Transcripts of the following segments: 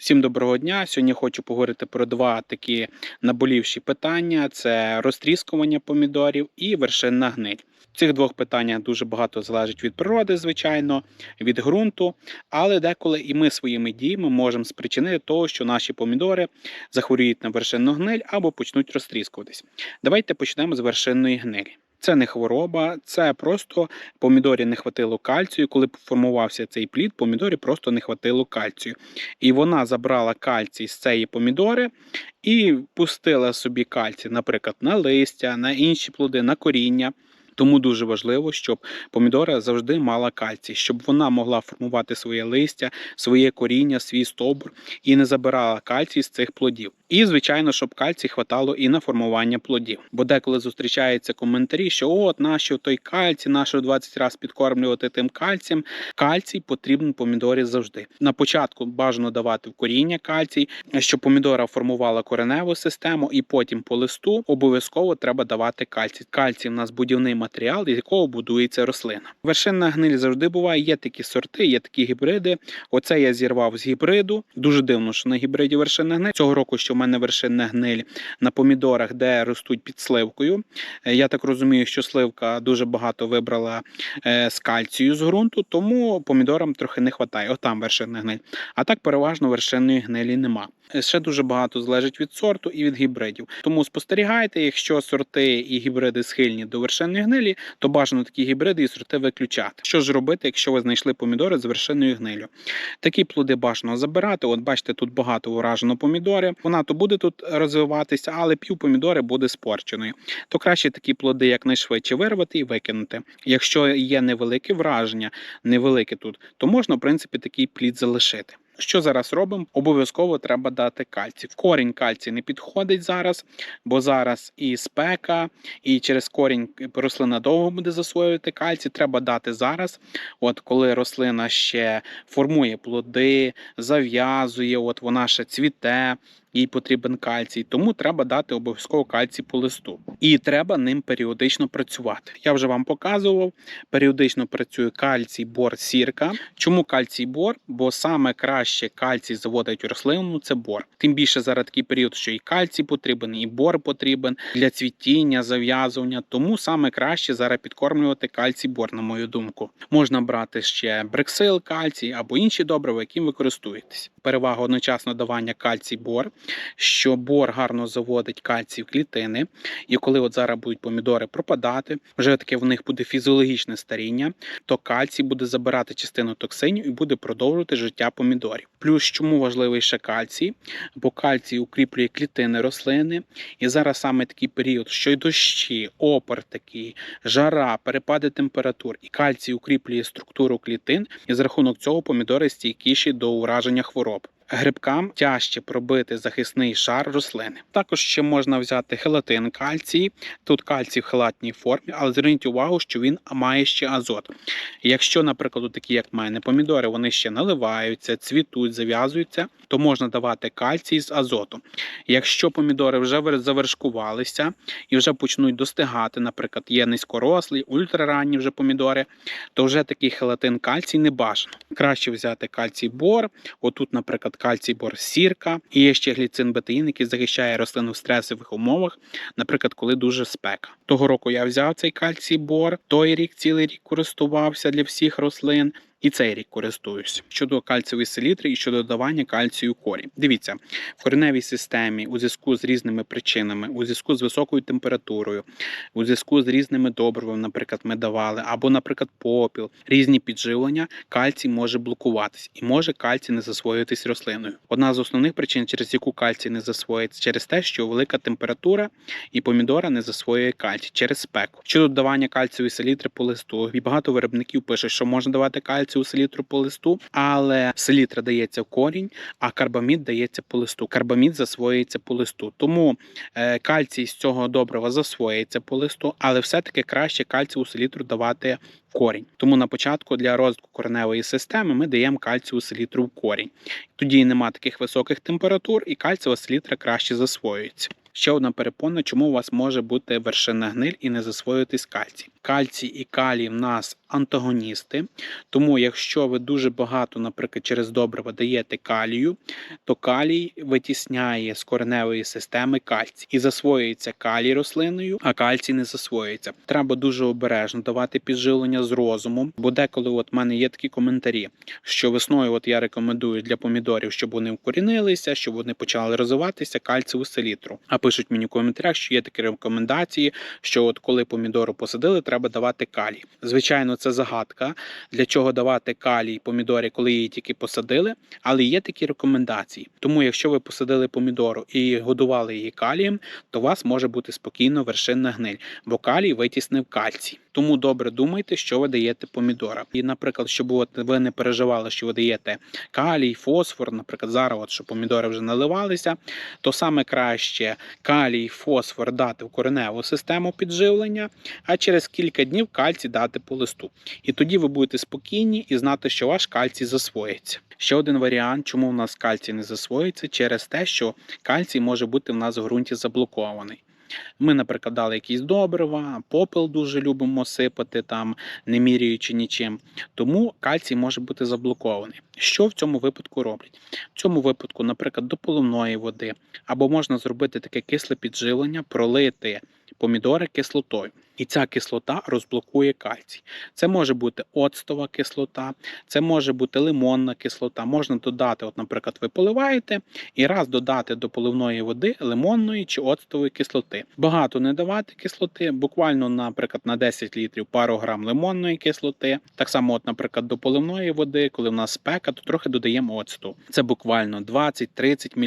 Всім доброго дня. Сьогодні хочу поговорити про два такі наболівші питання: це розтріскування помідорів і вершинна гниль. Цих двох питаннях дуже багато залежить від природи, звичайно, від ґрунту, але деколи і ми своїми діями можемо спричинити того, що наші помідори захворіють на вершинну гниль або почнуть розтріскуватись. Давайте почнемо з вершинної гнилі. Це не хвороба, це просто помідорі не хватило кальцію. Коли формувався цей плід, помідорі просто не хватило кальцію. І вона забрала кальцій з цієї помідори і пустила собі кальцій, наприклад, на листя, на інші плоди, на коріння. Тому дуже важливо, щоб помідора завжди мала кальцій, щоб вона могла формувати своє листя, своє коріння, свій стовбур і не забирала кальцій з цих плодів. І, звичайно, щоб кальцій хватало і на формування плодів. Бо деколи зустрічаються коментарі, що от нащо той кальцій, нащо 20 разів підкормлювати тим кальцієм. Кальцій потрібен помідорі завжди. На початку бажано давати в коріння кальцій, щоб помідора формувала кореневу систему, і потім по листу обов'язково треба давати кальцій. Кальцій в нас будівний матеріал, з якого будується рослина. Вершинна гниль завжди буває. Є такі сорти, є такі гібриди. Оце я зірвав з гібриду. Дуже дивно, що на гібриді вершинна гниль. Цього року, що мене вершинна гниль на помідорах, де ростуть під сливкою. Е, Я так розумію, що сливка дуже багато вибрала е, з кальцію з ґрунту, тому помідорам трохи не вистачає. Отам вершинна гниль. А так переважно вершинної гнилі нема. Е, Ще дуже багато залежить від сорту і від гібридів. Тому спостерігайте, якщо сорти і гібриди схильні до вершинної гнилі, то бажано такі гібриди і сорти виключати. Що ж робити, якщо ви знайшли помідори з вершинною гнилю? Такі плоди бажано забирати. От бачите, тут багато уражено помідори. Вона то буде тут розвиватися, але пів помідори буде спорченою. То краще такі плоди якнайшвидше вирвати і викинути. Якщо є невелике враження, невелике тут, то можна, в принципі, такий плід залишити. Що зараз робимо? Обов'язково треба дати кальцій. В корінь кальцій не підходить зараз, бо зараз і спека, і через корінь рослина довго буде засвоювати кальцій. Треба дати зараз. От коли рослина ще формує плоди, зав'язує, от вона ще цвіте. Їй потрібен кальцій, тому треба дати обов'язково кальцій по листу. І треба ним періодично працювати. Я вже вам показував. Періодично працює кальцій, бор, сірка. Чому кальцій бор? Бо саме краще кальцій заводить у рослину це бор. Тим більше зараз такий період, що і кальцій потрібен, і бор потрібен для цвітіння, зав'язування. Тому саме краще зараз підкормлювати кальцій бор, на мою думку. Можна брати ще брексил, кальцій або інші добрива, яким ви користуєтесь. Перевага одночасно давання кальцій бор, що бор гарно заводить кальцій в клітини. І коли от зараз будуть помідори пропадати, вже таке в них буде фізіологічне старіння, то кальцій буде забирати частину токсинів і буде продовжувати життя помідорів. Плюс чому важливий ще кальцій? Бо кальцій укріплює клітини рослини. І зараз саме такий період, що й дощі, опор такий, жара, перепади температур, і кальцій укріплює структуру клітин, і за рахунок цього помідори стійкіші до ураження хвороб. Грибкам тяжче пробити захисний шар рослини. Також ще можна взяти хелатин кальцій. Тут кальцій в хелатній формі, але зверніть увагу, що він має ще азот. Якщо, наприклад, такі, як в мене, помідори, вони ще наливаються, цвітуть, зав'язуються, то можна давати кальцій з азотом. Якщо помідори вже завершкувалися і вже почнуть достигати, наприклад, є низькорослі, ультраранні вже помідори, то вже такий хелатин кальцій не бажано. Краще взяти кальцій бор. Отут, наприклад, кальцій бор сірка, і є ще гліцин бетаїн, який захищає рослину в стресових умовах, наприклад, коли дуже спека. Того року я взяв цей кальцій бор, той рік цілий рік користувався для всіх рослин. І цей рік користуюсь щодо кальцієвої селітри і щодо додавання кальцію корінь. Дивіться, в кореневій системі у зв'язку з різними причинами, у зв'язку з високою температурою, у зв'язку з різними добривами, наприклад, ми давали, або, наприклад, попіл, різні підживлення, кальцій може блокуватись і може кальцій не засвоюватись рослиною. Одна з основних причин, через яку кальцій не засвоїться, через те, що велика температура і помідора не засвоює кальцій через спеку. Щодо додавання кальцієвої селітри по листу, і багато виробників пишуть, що можна давати кальцію селітру по листу, але селітра дається в корінь, а карбамід дається по листу. Карбамід засвоюється по листу. Тому е, кальцій з цього добрива засвоюється по листу, але все-таки краще кальцієву селітру давати в корінь. Тому на початку для розвитку кореневої системи ми даємо кальцієву селітру в корінь. Тоді нема таких високих температур, і кальцієва селітра краще засвоюється. Ще одна перепона, чому у вас може бути вершина гниль і не засвоюватись кальцій. Кальцій і калій в нас антагоністи. Тому, якщо ви дуже багато, наприклад, через добриво даєте калію, то калій витісняє з кореневої системи кальцій і засвоюється калій рослиною, а кальцій не засвоюється. Треба дуже обережно давати підживлення з розумом, бо деколи от в мене є такі коментарі, що весною от я рекомендую для помідорів, щоб вони вкорінилися, щоб вони почали розвиватися кальцеву селітру. А пишуть мені в коментарях, що є такі рекомендації, що от коли помідору посадили, треба давати калій. Звичайно, це загадка. Для чого давати калій помідорі, коли її тільки посадили, але є такі рекомендації. Тому, якщо ви посадили помідору і годували її калієм, то у вас може бути спокійно вершинна гниль, бо калій витіснив кальцій. Тому добре думайте, що ви даєте помідорам. І, наприклад, щоб от ви не переживали, що ви даєте калій, фосфор, наприклад, зараз, от, що помідори вже наливалися, то саме краще калій, фосфор дати в кореневу систему підживлення, а через кілька днів кальцій дати по листу. І тоді ви будете спокійні і знати, що ваш кальцій засвоїться. Ще один варіант, чому в нас кальцій не засвоїться, через те, що кальцій може бути в нас в ґрунті заблокований. Ми, наприклад, дали якісь добрива, попел дуже любимо сипати, там, не міряючи нічим. Тому кальцій може бути заблокований. Що в цьому випадку роблять? В цьому випадку, наприклад, до половної води, або можна зробити таке кисле підживлення, пролити помідори кислотою. І ця кислота розблокує кальцій. Це може бути оцтова кислота, це може бути лимонна кислота. Можна додати, от, наприклад, ви поливаєте і раз додати до поливної води лимонної чи оцтової кислоти. Багато не давати кислоти, буквально, наприклад, на 10 літрів пару грам лимонної кислоти. Так само, от, наприклад, до поливної води, коли в нас спека, то трохи додаємо оцту. Це буквально 20-30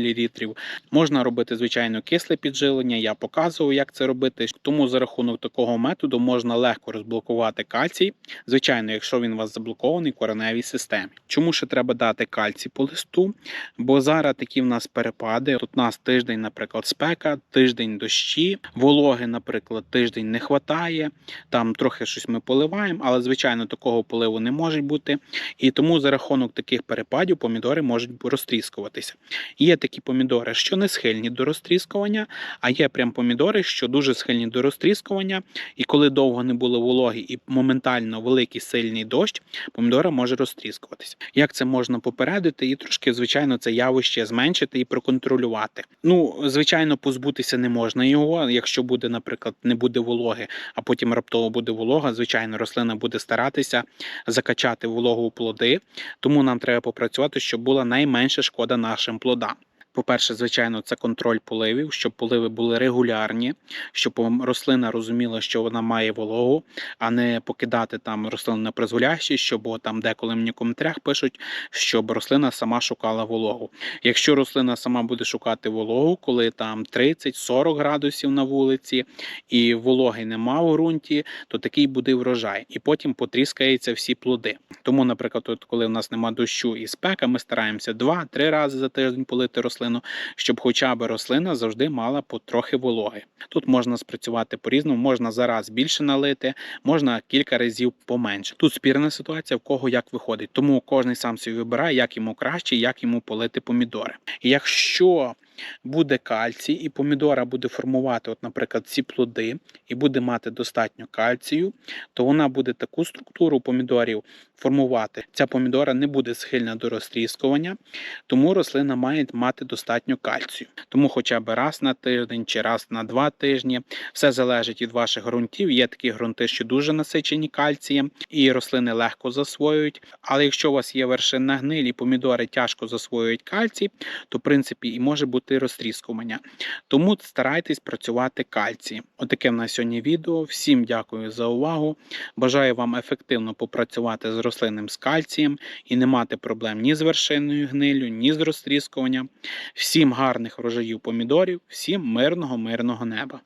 мл. Можна робити, звичайно, кисле підживлення. Я показував, як це робити. Тому за рахунок такого методу можна легко розблокувати кальцій, звичайно, якщо він у вас заблокований в кореневій системі. Чому ще треба дати кальцій по листу? Бо зараз такі в нас перепади. Тут у нас тиждень, наприклад, спека, тиждень дощі, вологи, наприклад, тиждень не вистачає. Там трохи щось ми поливаємо, але звичайно такого поливу не може бути. І тому за рахунок таких перепадів помідори можуть розтріскуватися. Є такі помідори, що не схильні до розтріскування, а є прям помідори, що дуже схильні до розтріскування. І коли довго не було вологи і моментально великий сильний дощ, помідора може розтріскуватися. Як це можна попередити і трошки, звичайно, це явище зменшити і проконтролювати. Ну, звичайно, позбутися не можна його. Якщо буде, наприклад, не буде вологи, а потім раптово буде волога, звичайно, рослина буде старатися закачати вологу у плоди. Тому нам треба попрацювати, щоб була найменша шкода нашим плодам. По-перше, звичайно, це контроль поливів, щоб поливи були регулярні, щоб рослина розуміла, що вона має вологу, а не покидати там рослину на призволящі, щоб там деколи мені в коментарях пишуть, щоб рослина сама шукала вологу. Якщо рослина сама буде шукати вологу, коли там 30-40 градусів на вулиці і вологи нема в ґрунті, то такий буде врожай, і потім потріскаються всі плоди. Тому, наприклад, от коли в нас нема дощу і спека, ми стараємося 2-3 рази за тиждень полити рослину рослину, щоб хоча б рослина завжди мала потрохи вологи. Тут можна спрацювати по-різному, можна зараз більше налити, можна кілька разів поменше. Тут спірна ситуація, в кого як виходить. Тому кожен сам собі вибирає, як йому краще, як йому полити помідори. Якщо буде кальцій, і помідора буде формувати, от, наприклад, ці плоди, і буде мати достатньо кальцію, то вона буде таку структуру помідорів формувати. Ця помідора не буде схильна до розтріскування, тому рослина має мати достатньо кальцію. Тому хоча б раз на тиждень чи раз на два тижні. Все залежить від ваших ґрунтів. Є такі ґрунти, що дуже насичені кальцієм, і рослини легко засвоюють. Але якщо у вас є вершина гнилі, і помідори тяжко засвоюють кальцій, то в принципі і може бути розтріскування. Тому старайтесь працювати кальцій. Отаке в нас сьогодні відео. Всім дякую за увагу. Бажаю вам ефективно попрацювати з рослинним з кальцієм і не мати проблем ні з вершинною гнилю, ні з розтріскуванням. Всім гарних врожаїв помідорів, всім мирного, мирного неба.